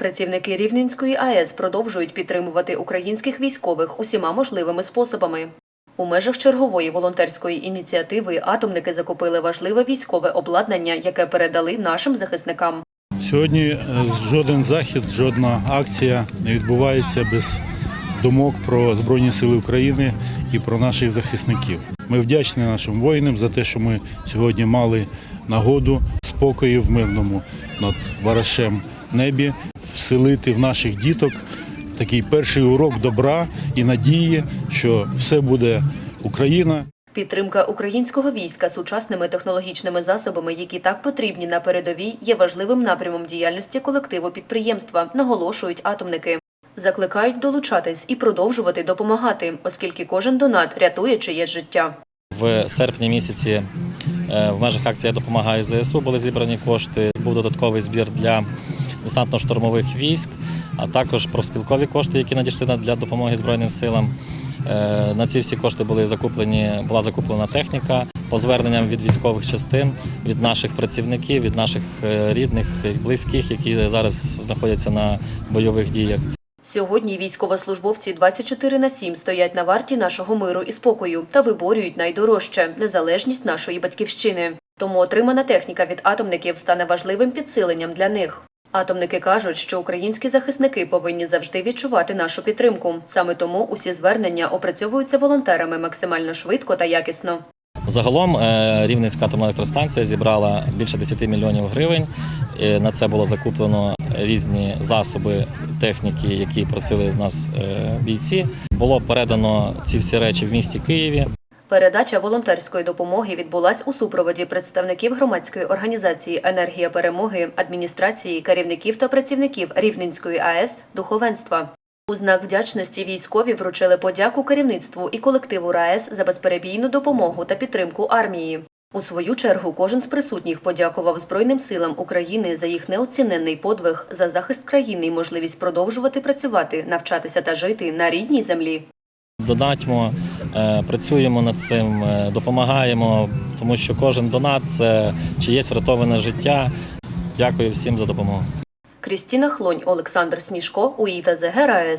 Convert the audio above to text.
Працівники Рівненської АЕС продовжують підтримувати українських військових усіма можливими способами. У межах чергової волонтерської ініціативи атомники закупили важливе військове обладнання, яке передали нашим захисникам. Сьогодні е, жоден захід, жодна акція не відбувається без думок про Збройні Сили України і про наших захисників. Ми вдячні нашим воїнам за те, що ми сьогодні мали нагоду спокою в мирному над варашем небі вселити в наших діток такий перший урок добра і надії, що все буде Україна. Підтримка українського війська сучасними технологічними засобами, які так потрібні на передовій, є важливим напрямом діяльності колективу підприємства, наголошують атомники. Закликають долучатись і продовжувати допомагати, оскільки кожен донат рятує чиєсь життя. В серпні місяці е, в межах акції «Я допомагаю ЗСУ були зібрані кошти. Був додатковий збір для десантно-штурмових військ, а також профспілкові кошти, які надійшли на- для допомоги Збройним силам. Е, На ці всі кошти були закуплені, була закуплена техніка по зверненням від військових частин, від наших працівників, від наших е, рідних, близьких, які зараз знаходяться на бойових діях. Сьогодні військовослужбовці 24 на 7 стоять на варті нашого миру і спокою та виборюють найдорожче незалежність нашої батьківщини. Тому отримана техніка від атомників стане важливим підсиленням для них. Атомники кажуть, що українські захисники повинні завжди відчувати нашу підтримку. Саме тому усі звернення опрацьовуються волонтерами максимально швидко та якісно. Загалом е, Рівненська атомна електростанція зібрала більше 10 мільйонів гривень. Е, На це було закуплено різні засоби техніки, які просили в нас е, бійці. Було передано ці всі речі в місті Києві. Передача волонтерської допомоги відбулась у супроводі представників громадської організації Енергія перемоги, адміністрації, керівників та працівників Рівненської АЕС, духовенства. У знак вдячності військові вручили подяку керівництву і колективу РаЕС за безперебійну допомогу та підтримку армії. У свою чергу кожен з присутніх подякував Збройним силам України за їх неоціненний подвиг, за захист країни і можливість продовжувати працювати, навчатися та жити на рідній землі. Донатьмо, е, працюємо над цим, е, допомагаємо, тому що кожен донат це чиєсь врятоване життя. Дякую всім за допомогу. Крістіна Хлонь, Олександр Сніжко, УІТА ЗГ РаЕС.